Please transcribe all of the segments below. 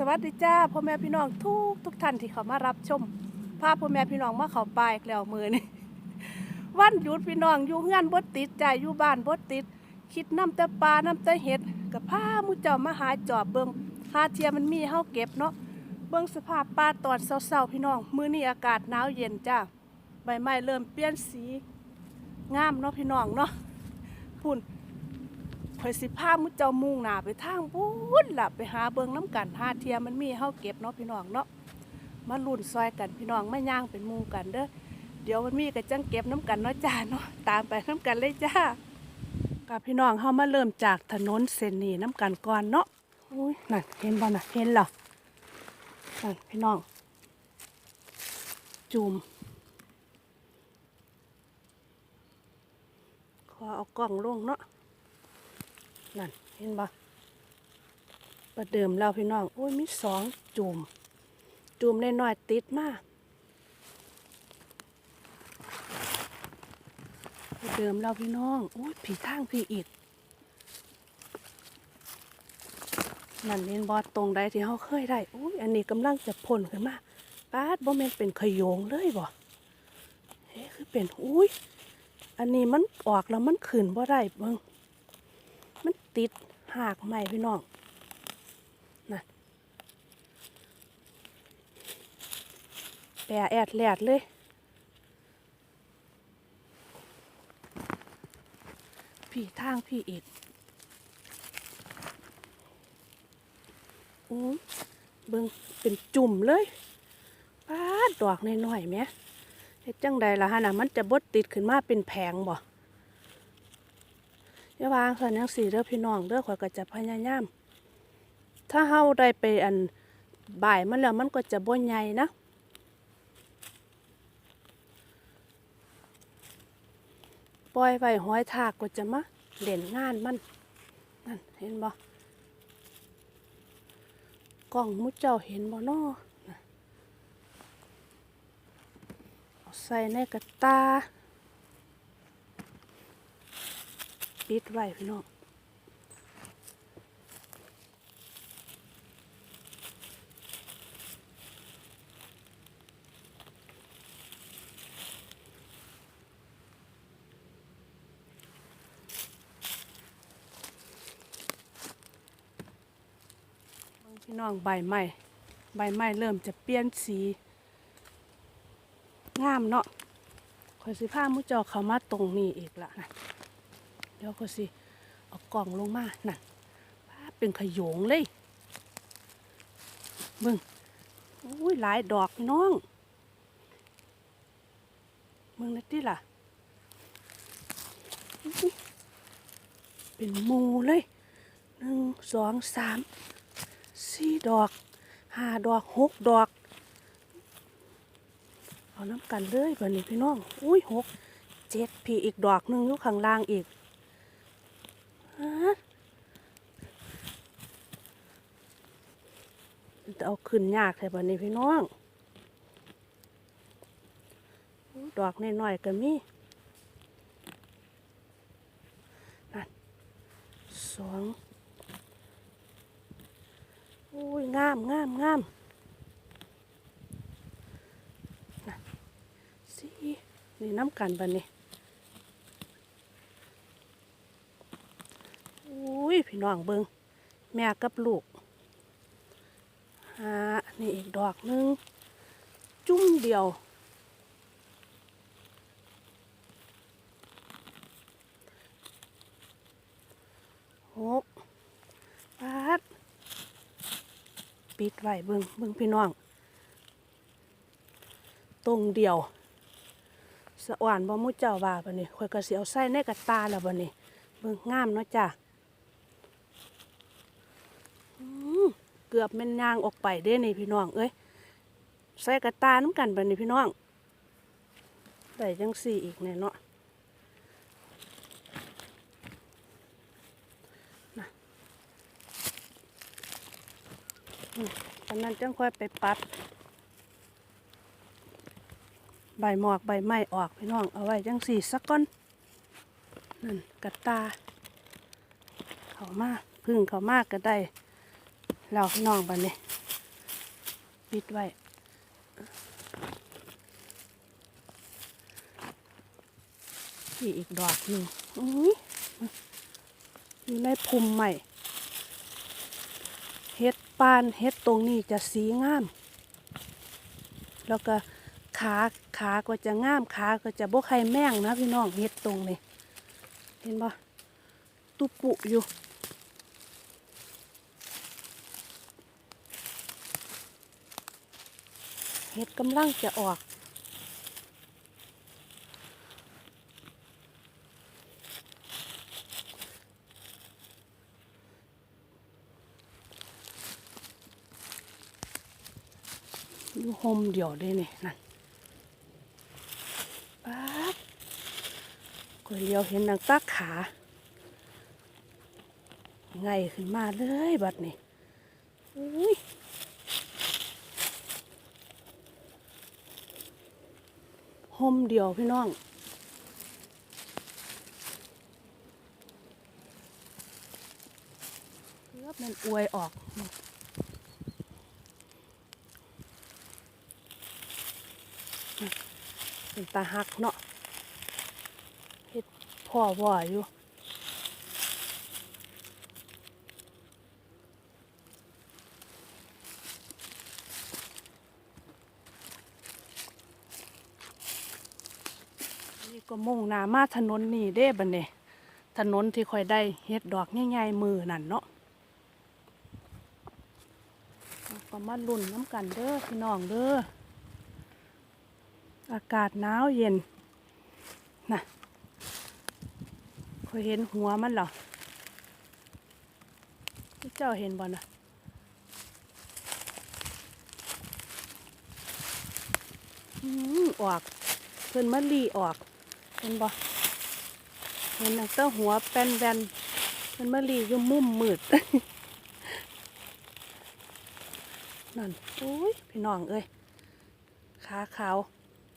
สวัสดีจ้าพ่อแม่พี่น้องทุกทุกท่านที่เขามารับชมพาพพ่อแม่พี่น้องมาเขาปลายแล้วมือนี่วันหยุดพี่น้องอยู่เฮือนบดติดใจอยู่บ้านบดติด คิดน้ำแต่ปลาน้ำแต่เห็ดกับพามูเจ้ามาหาจอบเบิงหาเทียมันมีเฮาเก็บเนาะเบิงสภาพปลาตอนเศร้าๆพี่น้อง มือนี้อากาศหนาวเย็นจ้าใบไม้เริ่มเปลี่ยนสีงามเนาะพี่น้องเนาะพุ่น ข่อยสิพามุเจ้ามุ่งหน้าไปทางบุญล่ะไปหาเบิงน้ำกันหาเทียมันมีเฮาเก็บเนาะพี่น้องเนาะมาลุ่นซอยกันพี่น้องไม่ย่างเป็นหมู่กันเด้อเดี๋ยวมันมีก็จังเก็บน้ำกันเนาะจ้าเนาะตามไปน้ำกันเลยจ้ากับพี่น้องเฮามาเริ่มจากถนนเส้นนี้น้ำกันก่อนเนาะอุ้ยนั่นเห็นบ่น่ะเห็นเหรอนั่นพี่น้อง จุ่มขอเอากล้องลงเนาะ นั่นเห็นบ่ประเดิมแล้วพี่น้องโอ้ยมีสองจุ่มจุ่มน้อยๆติดมากประเดิมแล้วพี่น้องโอ้ยผีทางพี่อีกนั่นเห็นบ่ตรงใดที่เขาเคยได้โอ้ยอันนี้กำลังจะพ่นขึ้นมาป้าดบ่แมนเป็นขยงเลยบ่เฮ้คือเป็นอุ้ยอันนี้มันออกแล้วมันขึ้นบ่ได้เบิ่ง ติดหากใหม่พี่น้องนะแปรแอดแลดเลย พี่ทางพี่อีกอู้เบิ่งเป็นจุ่มเลยป้าดดอกน้อยๆแหม่เฮ็ดจังใดล่ะฮะน่ะมันจะบดติดขึ้นมาเป็นแผงบ่ อย่าวางสันยังสีเด้อพี่น้องเด้อข่อยก็จะพยายาม ถ้าเฮาได้ไปอันบ่ายมันแล้วมันก็จะบ่ใหญ่นะปล่อยไว้ห้อยทากก็จะมาเล่นงานมันนั่นเห็นบ่กล้องมุดเจ้าเห็นบ่นอน่ะใส่ในกระตา ปิดไว้พี่น้องพี่น้องใบไม้ใบไม้เริ่มจะเปลี่ยนสีงามเนาะคอยสิพามุจอเขามาตรงนี้อีกละนะ เดี๋ยวก็สิ เอากล่องลงมานั่นป้าเป็นขยงเลยเบิ่งอุ้ยหลายดอกพี่น้องเบิ่งนั่นติล่ะ เป็นมูเลยหนึ่งสองสามสี่ดอกห้าดอกหกดอก เอาน้ำกันเลยแบบนี้พี่น้อง อุ้ยหกเจ็ดพี่อีกดอกหนึ่งอยู่ข้างล่างอีก จะเอาขึ้นยากแถวนี้พี่น้อง ดอกน้อยๆก็มีนั่นสองอุ้ยงามงามงามนั่นสี่นี่น้ำกันบันนี้ อุ้ย พี่น้องเบิงแม่กับลูกหานี่อีกดอกนึง จุ่มเดียว หกปาดปิดไว้เบิงเบิงพี่น้อง ตรงเดียวสะอ่อนบ่มุเจ้าว่าบันนี้ข่อยก็สิเอาใส่ในกระตาแล้วบันนี้เบิ่งงามเนาะจ้ะอืม เกือบแม่นยางออกไปเด้นี่พี่น้อง เอ้ยใส่กระตาน้ำกันไปนี่พี่น้องได้จังสี่อีกแน่เนาะนะตอนนั้นจังค่อยไปปัด ใบหมอกใบไม้ออกพี่น้อง เอาไว้จังสี่สักก้อนนั่นกระตา เขามาพึ่งเขามากก็ได้ เราพี่น้องบันนี้ปิดไว้นี่อีกดอกหนึ่งอุ้ยอยู่ในภูมิใหม่เฮ็ดปานเฮ็ดตรงนี้จะสีงาม แล้วก็ขาขาก็จะงามขาก็จะบ่ใครแม่งนะพี่น้องเฮ็ดตรงนี้เห็นบ่ตุปุอยู่ เฮ็ดกำลังจะออกอยู่โฮมเดี่ยวได้นี่นั่นป๊าบก๋วยเลียวเห็นนางตักขาไงขึ้นมาเลยบัดนี้อุ้ยโฮ มเดียวพี่น้องเลือบมันอวยออกเป็นตาหักเนาะเห็ดพ่อว่าอยู่ ก็มุ่งหน้ามาถนนนี่เด้บันเนี่ถนนที่ค่อยได้เฮ็ดดอกง่ายๆมือนั่นเนาะเราก็มาลุ่นน้ำกันเด้อพี่น้องเด้ออากาศหนาวเย็นน่ะเคยเห็นหัวมันเหรอพี่เจ้าเห็นบ่นะอืมออก เพิ่นมาลีออก เห็นบ่เห็นตั้งแต่หัวแป้นแบนเพิ่นมาลีอยู่มุมมืดนั่นโอ้ยพี่น้องเอ้ยขาขาว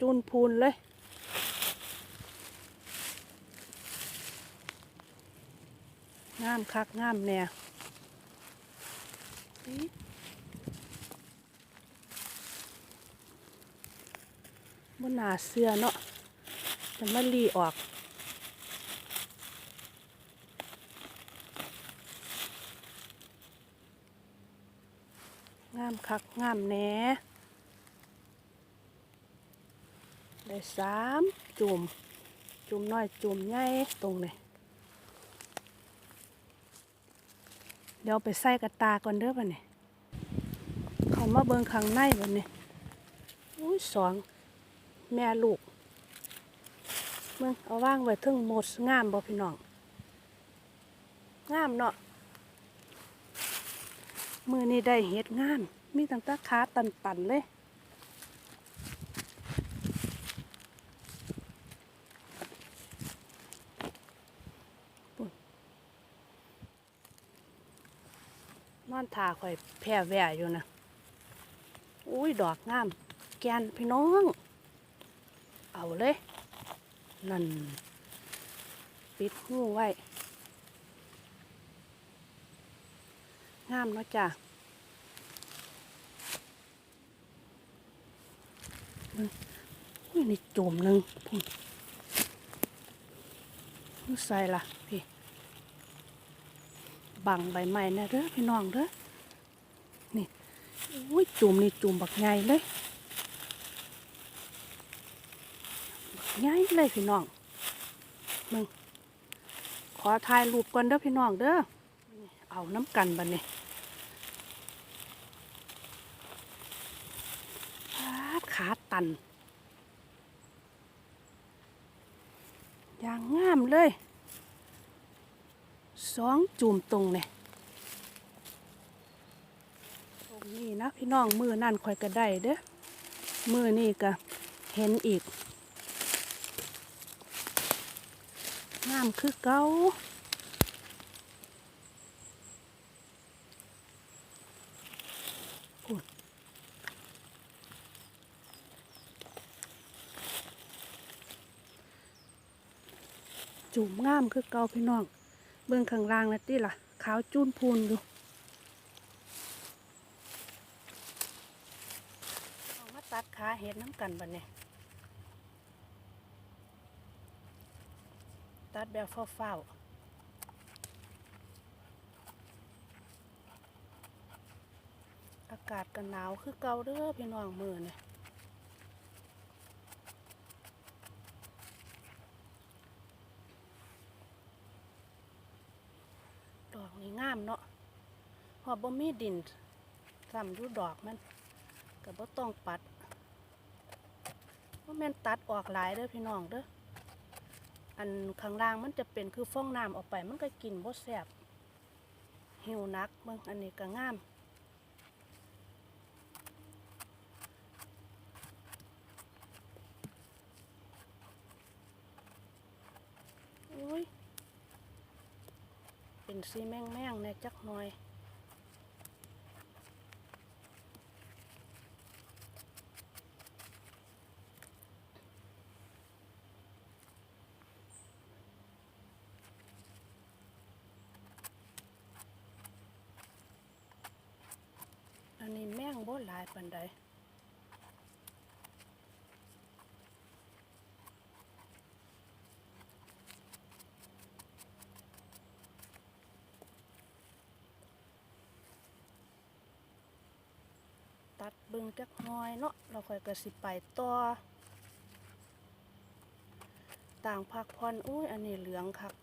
จูนพูนเลยงามคักงามแน่อิ๊ดบนหนาเสื้อเนาะ จะมาลีออก งามคักงามแหน่ได้สามจุ่มจุ่มน้อยจุ่มใหญ่ตรงนี้เดี๋ยวไปใส่กระตาก่อนเด้อบันนี้เขามาเบิงข้างในบันนี้อุ้ยสองแม่ลูก เบิ่งเอาว่างไว้ทึ่งหมดงามบ่พี่น้องงามเนาะมือนี้ได้เห็ดงาม มีตั้งแต่ขาตันๆเลยนอนทาข่อยแผ่แว่อยู่นะอุ้ย ดอกงาม แกนพี่น้อง เอาเลย นั่น ปิดหูไว้ งามเนาะจ้ะเบิ่งอุ้ยนี่จมหนึ่งพุ่นนี่ใส่ละพี่ บังใบไม้นะเด้อพี่น้องเด้อ นี่ อุ้ยจุ่มนี่จุ่มบักใหญ่เลย บักใหญ่เลยพี่น้องมึงขอถ่ายรูปก่อนเด้อพี่น้องเด้อ เอาน้ำกันบันนี่ขาตัน อย่างงามเลย สองจุ่มตรงเนี่ยตรงนี้นะพี่น้องมือนั่นคอยก็ได้เด้อมือนี่ก็เห็นอีกามคือเก้าจุ่มงามคือเก้าพี่น้อง เบื้องข้างล่างนะที่ล่ะ ขาวจูนพูนอยู่ตัดขาเห็ดน้ำกันบัดเนี่ย ตัดแบบเฝ้าๆอากาศก็หนาวคือเกาเด้อพี่น้องมือเนี่ยดอกนี่งามเนาะเพอบ่มีดินซ้ำยู่ดอกมันก็บ่ต้องปัดว่าแม่นตัดออกหลายเด้อพี่น้องเด้อ อันข้างล่างมันจะเป็นคือฟ้องน้ำออกไป มันก็กินบ่แซ่บหิวนักเบิ่งอันนี้ก็งามอุ้ยเป็นสีแม่งแม่งในจักหน่อย อันนี้แม่งบ่ หลายปานใดตัดเบึงจักหน้อยเนาะเราค่อยก็สิไปต่อต่างพักพรอุ้ยอันนี้เหลืองคัก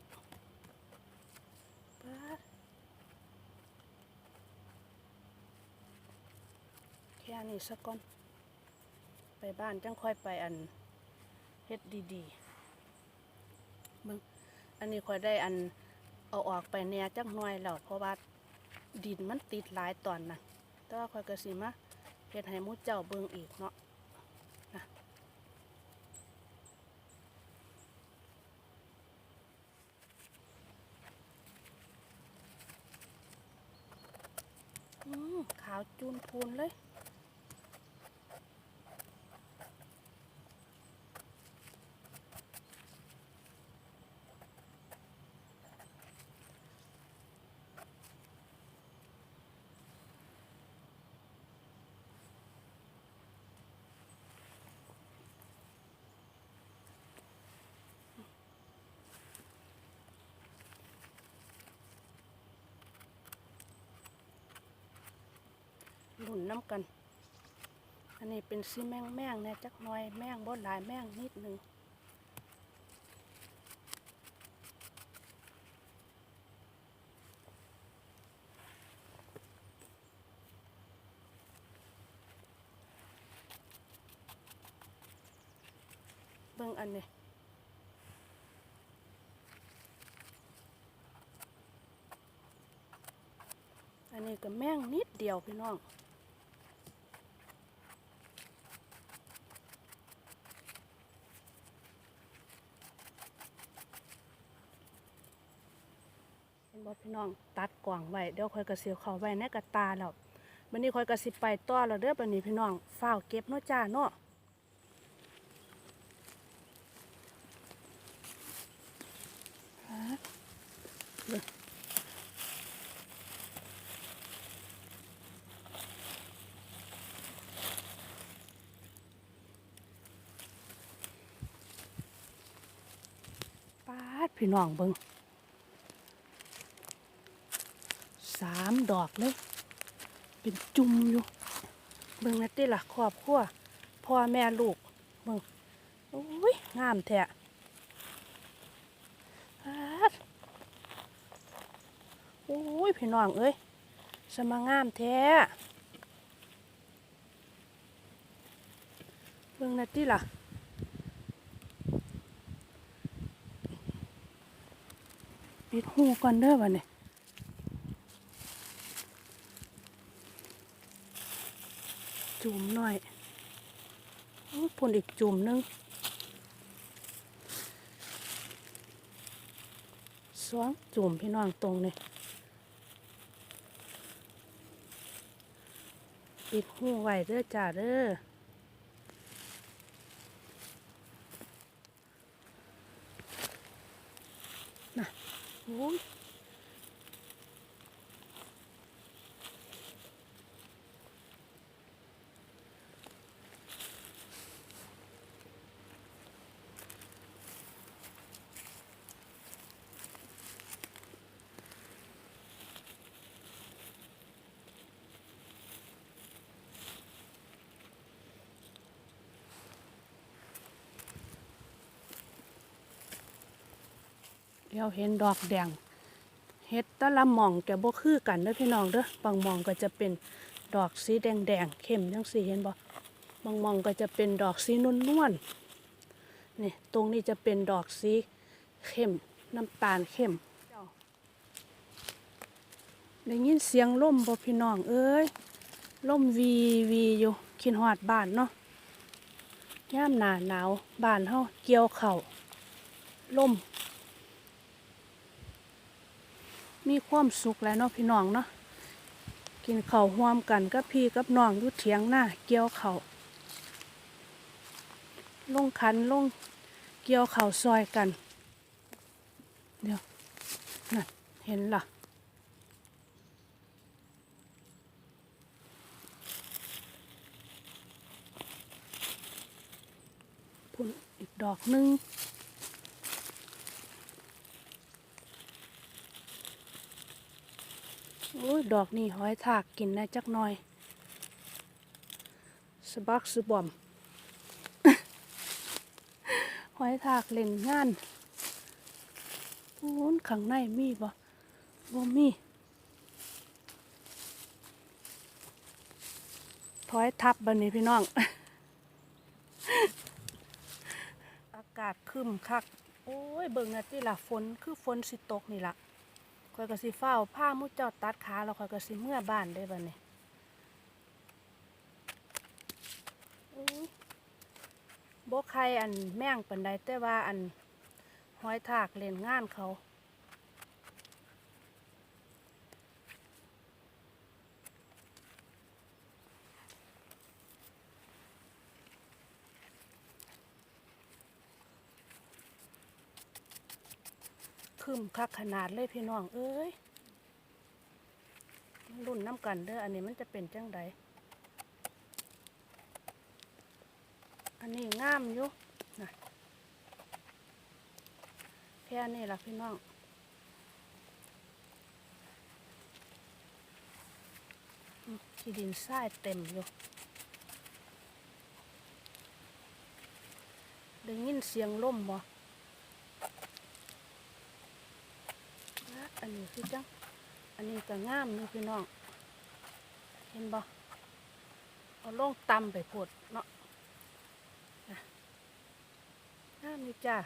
ป๊าด แค่นี้สักก่อน ไปบ้านจังค่อยไปอันเฮ็ดดีๆมึงอันนี้ค่อยได้อันเอาออกไปแหน่จักหน่อยแล้วเพราะว่าดินมันติดหลายตอนนะแต่ว่าค่อยก็สิมาเฮ็ดให้มูเจ้าเบิ่งอีกเนาะนะขาวจูนพูนเลย หลุนน้ำกัน อันนี้เป็นซีแมงแมงเนี่ยจักน่อยแมงบ่หลายแมงนิดหนึ่งเบิ่งอันนี้อันนี้ก็แมงนิดเดียวพี่น้อง เห็ น่องตัดกว่างไว้เดี๋ยวคอยกระเสียวเขาไว้ในกระตาแล้วบันนี้คอยกระสิบไปต่อแล้วเด้อบันนี้พี่น้องเฝ้าเก็บเนาะจ้าเนาะฮะเบิ่งปาดพี่น้องเบิ่ง สามดอกเลย เป็นจุ่มอยู่เบิ่งนะติล่ะครอบครัวพ่อแม่ลูกเบิ่งโอ้ยงามแท้ปาดโอ้ยพี่น้องเอ้ยสมางามแท้เบิ่งนะติล่ะปิดหูก่อนเด้อวะเนี่ย จุ่มหน่อยอื้อพ่นอีกจุ่มหนึงสวงจุ่มพี่น้องตรงนี่ปิดหูไว้เด้อจ้าเด้อ เดี๋ยวเห็นดอกแดงเฮ็ดตะละหม่องจะบ่คือกันเด้อพี่น้องเด้อบางหม่องก็จะเป็นดอกสีแดงๆเข้มจังซี่เห็นบ่บางหม่องก็จะเป็นดอกสีนวลๆนี่ตรงนี้จะเป็นดอกสีเข้มน้ำตาลเข้มได้ยินเสียงล่มบ่พี่น้องเอ้ยล่มวีวีอยู่คิดฮอดบ้านเนาะย่ามหนาหนาวบ้านเฮาเกี่ยวเข้าล่ม มีความสุขแล้วเนาะพี่น้องเนาะกินข้าวร่วมกันกับพี่กับน้องอยู่เถียงหน้าเกี่ยวเข้าลงขันลงเกี่ยวเข้าซอยกัน เดี๋ยวนั่นเห็นล่ะพุ่นอีกดอกหนึง อ้ยดอกนี่หอยทากกินได้จักหน่อย สบักสบอม หอยทากเล่นงานโอ้นข้างในมีบ่บ่มีถอยทับบันนี้พี่น้อง อากาศคึมคัก โอ้ย เบิ่งนะที่ละฝน คือฝนสิตกนี่ละ ข่อยก็สิเฝ้าผ้ามุจอดตัดขาแล้วข่อยก็สิเมื่อบ้านได้บัดนี้อู้ยบ่ใครอันแม่งปันใดแต่ว่าอันห้อยทากเล่นงานเขา คึมคักขนาดเลยพี่น้อง เอ้ยรุ่นน้ำกันเด้ออันนี้มันจะเป็นจังใดอันนี้งามอยู่นะแค่นี้ล่ะพี่น้องอืมขี้ดินทรายเต็มอยู่ได้ยินเสียงล่มบ่อั นี้คือจังอันนี้ก็งามเนาะพี่น้อง เห็นบ่เอาลงตำไปพดเนาะน่ะงามนี่จ้า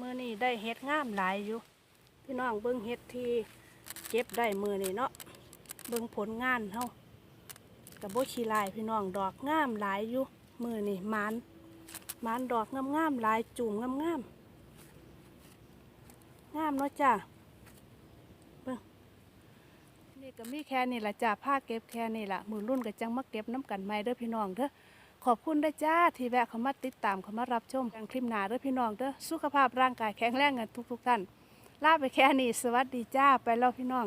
มือนี้ได้เฮ็ดงามหลายอยู่ พี่น้องเบิ่งเฮ็ดที่เก็บได้มือนี้เนาะ เบิ่งผลงานเฮากับโบชีลายพี่น้องดอกงามหลายอยู่ มือนี่มานมานดอกงามงามๆหลายจุ่มงามงามๆงามเนาะจ้า นี่ก็มีแค่นี่ละจ้าผ้าเก็บแค่นี่ละมือรุ่นก็จังมาเก็บน้ำกันไม้เด้อพี่น้องเด้อขอบคุณด้จ้าที่แวะเข้ามาติดตามเข้ามารับชมกันคลิปหน้าเด้อพี่น้องเด้อสุขภาพร่างกายแข็งแรงกันทุกๆท่านลาไปแค่นี้สวัสดีจ้าไปแล้วพี่น้อง